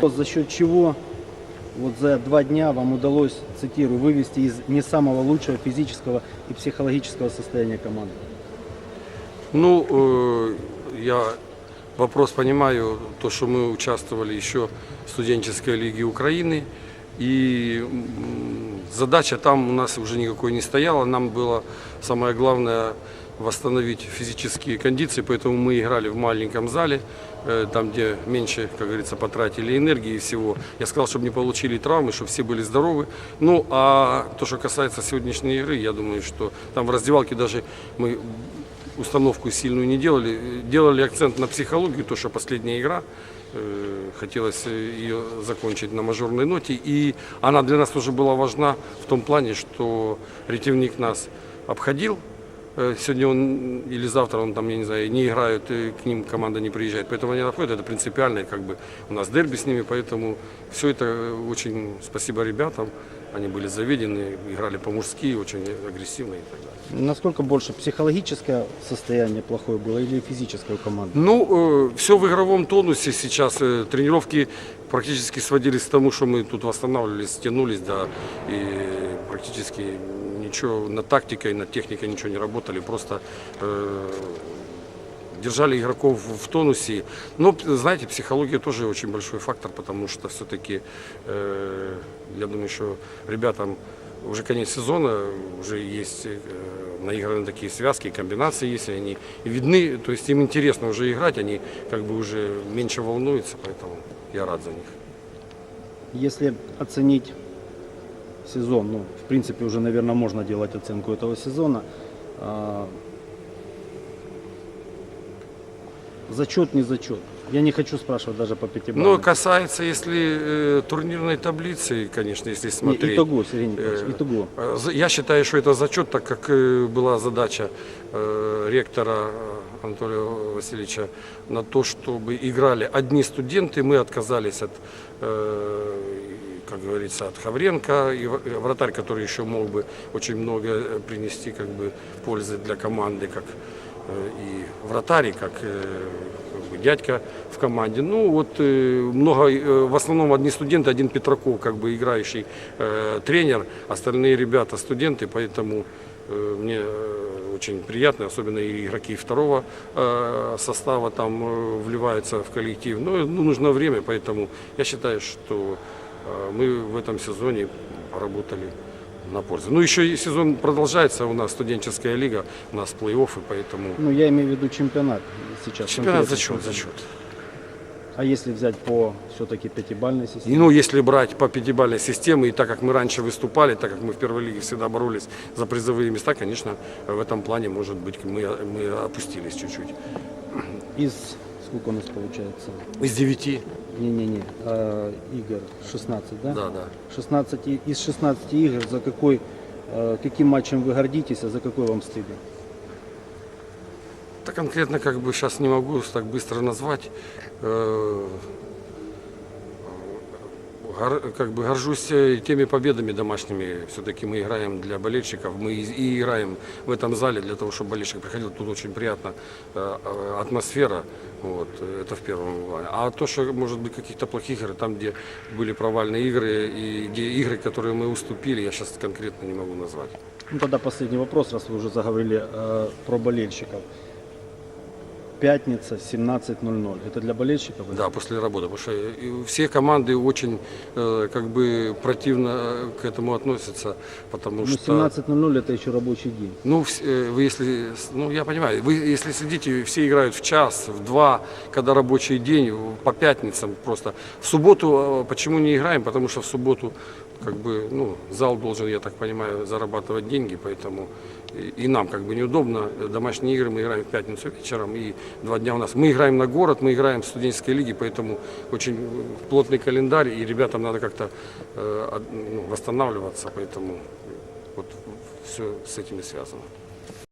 За счет чего вот за два дня вам удалось, цитирую, вывести из не самого лучшего физического и психологического состояния команды? Ну, э, я вопрос понимаю, то, что мы участвовали еще в студенческой лиге Украины, и задача там у нас уже никакой не стояла, нам было самое главное восстановить физические кондиции, поэтому мы играли в маленьком зале, э, там, где меньше, как говорится, потратили энергии и всего. Я сказал, чтобы не получили травмы, чтобы все были здоровы. Ну, а то, что касается сегодняшней игры, я думаю, что там в раздевалке даже мы установку сильную не делали. Делали акцент на психологию, то, что последняя игра. э, Хотелось ее закончить на мажорной ноте. И она для нас тоже была важна в том плане, что ретивник нас обходил. Э, Сегодня он или завтра он там, я не знаю, не играют, и к ним команда не приезжает. Поэтому они находят, это принципиально, как бы у нас дерби с ними, поэтому все это э, очень спасибо ребятам. Они были заведены, играли по-мужски, очень агрессивно и так далее. Насколько больше психологическое состояние плохое было или физическое у команды? Ну, все в игровом тонусе сейчас. Э, Тренировки практически сводились к тому, что мы тут восстанавливались, тянулись, да, и практически ничего над тактикой, над техникой ничего не работали, просто э, держали игроков в тонусе. Но, знаете, психология тоже очень большой фактор, потому что все-таки, э, я думаю, что ребятам уже конец сезона, уже есть э, наиграны такие связки, комбинации есть, они видны, то есть им интересно уже играть, они как бы уже меньше волнуются, поэтому я рад за них. Если оценить сезон, ну, в принципе, уже, наверное, можно делать оценку этого сезона. а, Зачет, не зачет. Я не хочу спрашивать даже по пятибалльной. Но касается, если э, турнирной таблицы, конечно, если Не, смотреть. итого, Сергей Николаевич, Э, итого. Э, Я считаю, что это зачет, так как э, была задача э, ректора Анатолия Васильевича на то, чтобы играли одни студенты. Мы отказались от, э, как говорится, от Хавренко, и э, вратарь, который еще мог бы очень много принести как бы, пользы для команды, как и вратарь, как э, дядька в команде. Ну вот э, много, э, в основном одни студенты, один Петраков, как бы играющий э, тренер, остальные ребята студенты, поэтому э, мне э, очень приятно, особенно и игроки второго э, состава там э, вливаются в коллектив. Но ну, нужно время, поэтому я считаю, что э, мы в этом сезоне поработали на пользу. Ну, еще и сезон продолжается, у нас студенческая лига, у нас плей-офф, и поэтому Ну, я имею в виду чемпионат сейчас. чемпионат конкретно зачет, чемпионат. зачет. А если взять по все-таки пятибалльной системе? ну, если брать по пятибалльной системе, и так как мы раньше выступали, так как мы в первой лиге всегда боролись за призовые места, конечно, в этом плане, может быть, мы, мы опустились чуть-чуть. Из, сколько у нас получается? Из девяти, Не-не-не, а, игр 16, да? да, да. 16, и- из 16 игр за какой, э, каким матчем вы гордитесь, а за какой вам стыдно? Так конкретно как бы сейчас не могу так быстро назвать. Э, как бы горжусь э, теми победами домашними. Все-таки мы играем для болельщиков. Мы и играем в этом зале для того, чтобы болельщик приходил. Тут очень приятно э, э, атмосфера. Вот, это в первом плане. А то, что может быть каких-то плохих игр, там, где были провальные игры и где игры, которые мы уступили, я сейчас конкретно не могу назвать. Ну тогда последний вопрос, раз вы уже заговорили э, про болельщиков. Пятница, 17.00. Это для болельщиков? Да, после работы. Потому что все команды очень э, как бы противно э, к этому относятся, потому Ну, что... 17.00 это еще рабочий день. Ну, э, вы если, ну, я понимаю, вы если следите, все играют в час, в два, когда рабочий день, по пятницам просто. В субботу почему не играем? Потому что в субботу, как бы, ну, зал должен, я так понимаю, зарабатывать деньги, поэтому и, нам как бы неудобно. Домашние игры мы играем в пятницу вечером, и два дня у нас. Мы играем на город, мы играем в студенческой лиге, поэтому очень плотный календарь, и ребятам надо как-то э, ну, восстанавливаться, поэтому вот все с этим и связано.